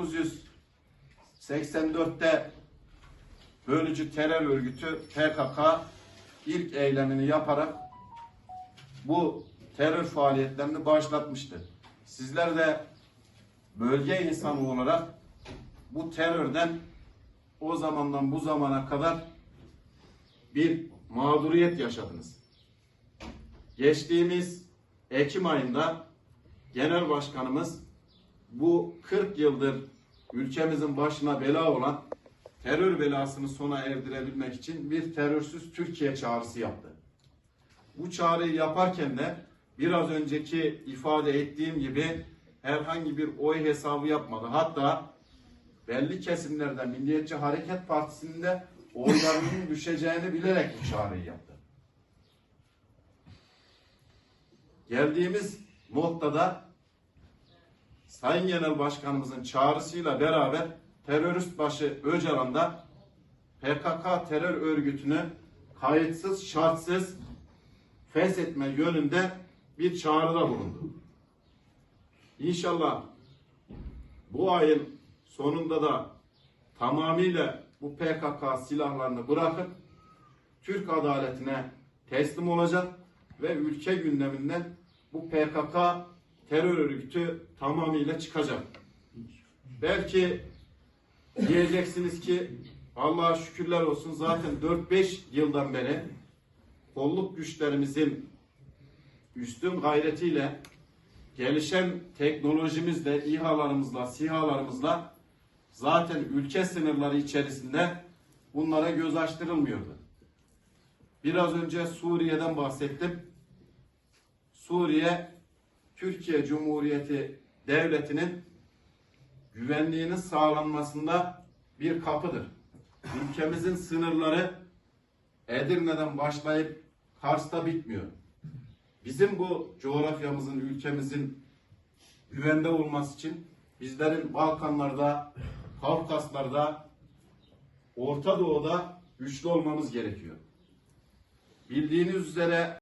1984'te bölücü terör örgütü PKK ilk eylemini yaparak bu terör faaliyetlerini başlatmıştı. Sizler de bölge insanı olarak bu terörden o zamandan bu zamana kadar bir mağduriyet yaşadınız. Geçtiğimiz Ekim ayında Genel Başkanımız bu 40 yıldır ülkemizin başına bela olan terör belasını sona erdirebilmek için bir terörsüz Türkiye çağrısı yaptı. Bu çağrıyı yaparken de biraz önceki ifade ettiğim gibi herhangi bir oy hesabı yapmadı. Hatta belli kesimlerden Milliyetçi Hareket Partisi'nin de oylarının düşeceğini bilerek bu çağrıyı yaptı. Geldiğimiz noktada Sayın Genel Başkanımızın çağrısıyla beraber terörist başı Öcalan'da PKK terör örgütünü kayıtsız şartsız feshetme yönünde bir çağrıda bulundu. İnşallah bu ayın sonunda da tamamıyla bu PKK silahlarını bırakıp Türk adaletine teslim olacak ve ülke gündeminden bu PKK terör örgütü tamamıyla çıkacak. Belki diyeceksiniz ki Allah'a şükürler olsun zaten 4-5 yıldan beri kolluk güçlerimizin üstün gayretiyle gelişen teknolojimizle, İHA'larımızla, SİHA'larımızla zaten ülke sınırları içerisinde bunlara göz açtırılmıyordu. Biraz önce Suriye'den bahsettim. Suriye, Türkiye Cumhuriyeti Devleti'nin güvenliğinin sağlanmasında bir kapıdır. Ülkemizin sınırları Edirne'den başlayıp Kars'ta bitmiyor. Bizim bu coğrafyamızın, ülkemizin güvende olması için bizlerin Balkanlarda, Kafkaslar'da, Orta Doğu'da güçlü olmamız gerekiyor. Bildiğiniz üzere